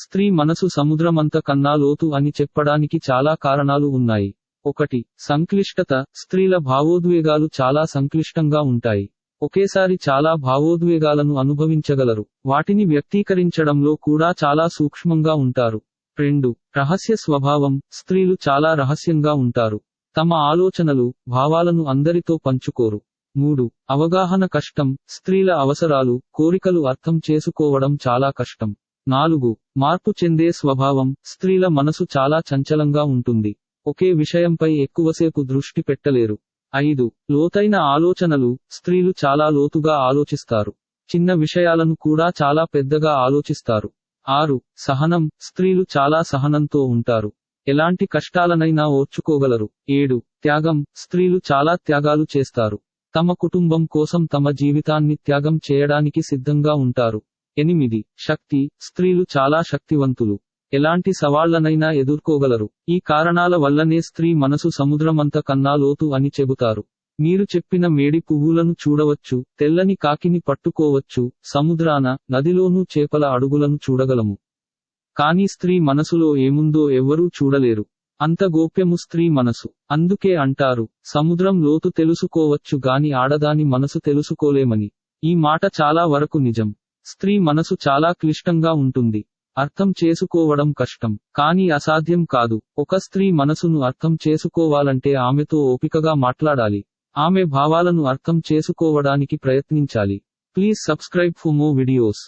స్త్రీ మనసు సముద్రమంత కన్నా లోతు అని చెప్పడానికి చాలా కారణాలు ఉన్నాయి. ఒకటి సంక్లిష్టత. స్త్రీల భావోద్వేగాలు చాలా సంక్లిష్టంగా ఉంటాయి. ఒకేసారి చాలా భావోద్వేగాలను అనుభవించగలరు. వాటిని వ్యక్తీకరించడంలో కూడా చాలా సూక్ష్మంగా ఉంటారు. రెండు రహస్య స్వభావం. స్త్రీలు చాలా రహస్యంగా ఉంటారు. తమ ఆలోచనలు భావాలను అందరితో పంచుకోరు. మూడు అవగాహన కష్టం. స్త్రీల అవసరాలు కోరికలు అర్థం చేసుకోవడం చాలా కష్టం. నాలుగు మార్పు చెందే స్వభావం స్త్రీల మనసు చాలా చంచలంగా ఉంటుంది. ఒకే విషయంపై ఎక్కువసేపు దృష్టి పెట్టలేరు. ఐదు లోతైన ఆలోచనలు స్త్రీలు చాలా లోతుగా ఆలోచిస్తారు. చిన్న విషయాలను కూడా చాలా పెద్దగా ఆలోచిస్తారు. ఆరు సహనం స్త్రీలు చాలా సహనంతో ఉంటారు. ఎలాంటి కష్టాలనైనా ఓర్చుకోగలరు. ఏడు త్యాగం స్త్రీలు చాలా త్యాగాలు చేస్తారు. తమ కుటుంబం కోసం తమ జీవితాన్ని త్యాగం చేయడానికి సిద్ధంగా ఉంటారు. ఎనిమిది. శక్తి. స్త్రీలు చాలా శక్తివంతులు. ఎలాంటి సవాళ్ళనైనా ఎదుర్కోగలరు. ఈ కారణాల వల్లనే స్త్రీ మనసు సముద్రమంత కన్నా లోతు అని చెబుతారు. మీరు చెప్పిన మేడి పువ్వులను చూడవచ్చు తెల్లని కాకిని పట్టుకోవచ్చు సముద్రాన నదిలోనూ చేపల అడుగులను చూడగలము. కానీ స్త్రీ మనసులో ఏముందో ఎవ్వరూ చూడలేరు. అంత గోప్యము స్త్రీ మనసు. అందుకే అంటారు సముద్రం లోతు తెలుసుకోవచ్చు గాని ఆడదాని మనసు తెలుసుకోలేమని. ఈ మాట చాలా వరకు నిజం. స్త్రీ మనసు చాలా క్లిష్టంగా ఉంటుంది. అర్థం చేసుకోవడం కష్టం కానీ అసాధ్యం కాదు. ఒక స్త్రీ మనసును అర్థం చేసుకోవాలంటే ఆమెతో ఓపికగా మాట్లాడాలి. ఆమె భావాలను అర్థం చేసుకోవడానికి ప్రయత్నించాలి. Please subscribe for more videos.